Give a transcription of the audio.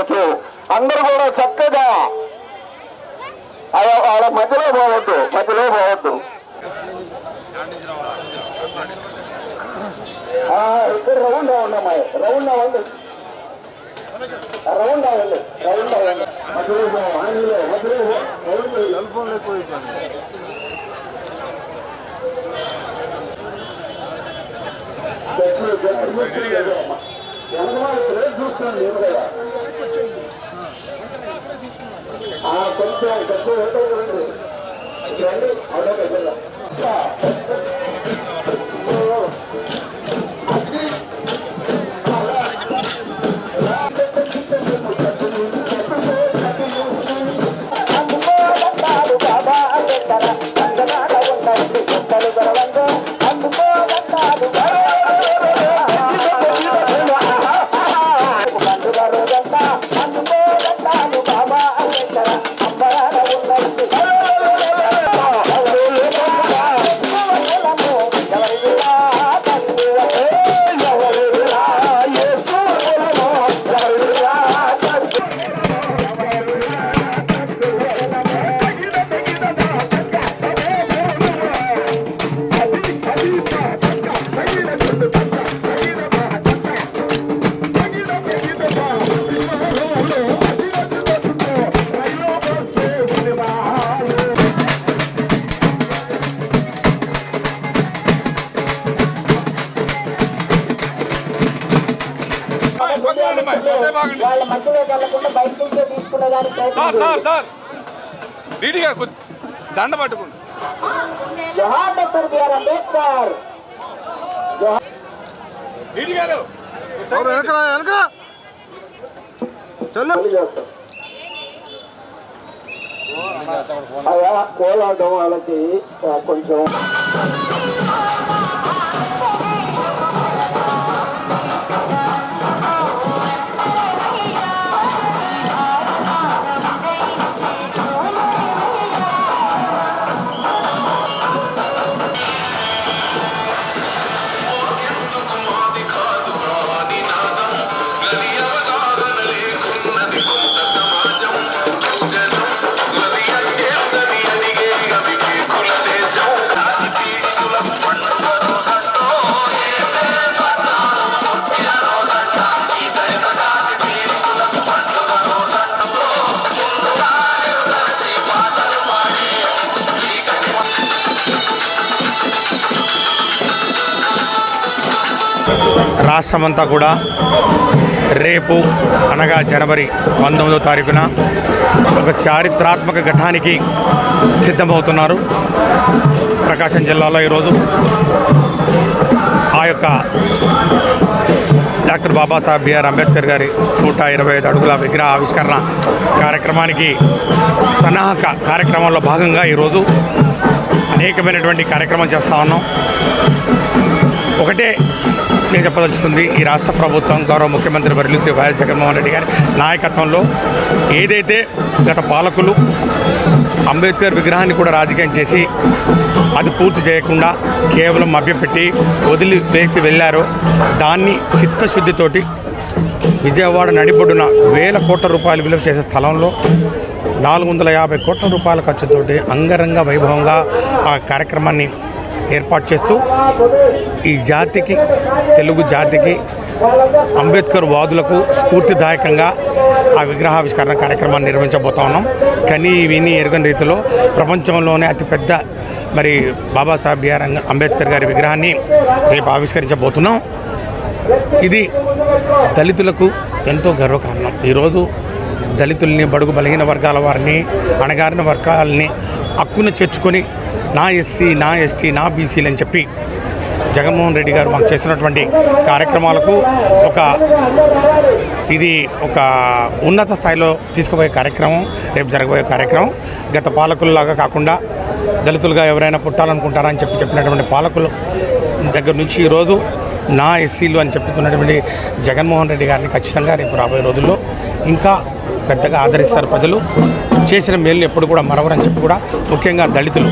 పోవచ్చు అందరూ కూడా చక్కగా వాళ్ళ మధ్యలో పోవద్దు మధ్యలో పోవద్దు. ఇక్కడ రౌండ్ రౌండ్ అమ్మాయి. రౌండ్ అవ్వండి. రౌండ్ అవ్వండి. రౌండ్ అవ్వండి. మధ్యలో ఆంగ్లో మధ్యలో నేను కదా. కొంచెం తక్కువ వాళ్ళ వెళ్ళకుండా బయట నుంచే తీసుకునే దానికి సార్ సార్ దండ పట్టుకోండి. జోహార్ డాక్టర్ బిఆర్ అంబేద్కర్. గారు. కోలాటం వాళ్ళకి కొంచెం రాష్ట్రమంతా కూడా రేపు అనగా జనవరి పంతొమ్మిదో తారీఖున ఒక చారిత్రాత్మక ఘటానికి సిద్ధమవుతున్నారు ప్రకాశం జిల్లాలో ఈరోజు. ఆ యొక్క డాక్టర్ బాబాసాహెబ్ బిఆర్ అంబేద్కర్ గారి నూట ఇరవై ఐదు అడుగుల విగ్రహ ఆవిష్కరణ కార్యక్రమానికి సన్నాహక కార్యక్రమంలో భాగంగా ఈరోజు అనేకమైనటువంటి కార్యక్రమం చేస్తూ ఉన్నాం. ఒకటే నేను చెప్పదలుచుకుంది ఈ రాష్ట్ర ప్రభుత్వం గౌరవ ముఖ్యమంత్రి వర్యులు శ్రీ వైఎస్ జగన్మోహన్ రెడ్డి గారి నాయకత్వంలో ఏదైతే గత పాలకులు అంబేద్కర్ విగ్రహాన్ని కూడా రాజకీయం చేసి అది పూర్తి చేయకుండా కేవలం మభ్యపెట్టి వదిలి వేసి వెళ్ళారో దాన్ని చిత్తశుద్ధితోటి విజయవాడ నడిబొడ్డున వేల కోట్ల రూపాయలు విలువ చేసే స్థలంలో నాలుగు వందల యాభై కోట్ల రూపాయల ఖర్చుతోటి అంగరంగ వైభవంగా ఆ కార్యక్రమాన్ని ఏర్పాటు చేస్తూ ఈ జాతికి తెలుగు జాతికి అంబేద్కర్ వాదులకు స్ఫూర్తిదాయకంగా ఆ విగ్రహావిష్కరణ కార్యక్రమాన్ని నిర్వహించబోతా ఉన్నాం. కానీ విని ఎరుగని రీతిలో ప్రపంచంలోనే అతిపెద్ద మరి బాబాసాహెబ్ బిఆర్ అంబేద్కర్ గారి విగ్రహాన్ని రేపు ఆవిష్కరించబోతున్నాం. ఇది దళితులకు ఎంతో గర్వకారణం. ఈరోజు దళితుల్ని బడుగు బలహీన వర్గాల వారిని అణగారిన వర్గాలని హక్కును చేర్చుకొని నా ఎస్సీ నా ఎస్టీ నా బీసీలు అని చెప్పి జగన్మోహన్ రెడ్డి గారు మాకు చేసినటువంటి కార్యక్రమాలకు ఒక ఇది ఒక ఉన్నత స్థాయిలో తీసుకుపోయే కార్యక్రమం రేపు జరగబోయే కార్యక్రమం. గత పాలకుల్లాగా కాకుండా దళితులుగా ఎవరైనా పుట్టాలనుకుంటారా అని చెప్పి చెప్పినటువంటి పాలకులు దగ్గర నుంచి ఈరోజు నా ఎస్సీలు అని చెప్తున్నటువంటి జగన్మోహన్ రెడ్డి గారిని ఖచ్చితంగా రేపు రాబోయే రోజుల్లో ఇంకా పెద్దగా ఆదరిస్తారు ప్రజలు. చేసిన మేలు ఎప్పుడు కూడా మరవరని చెప్పి కూడా ముఖ్యంగా దళితులు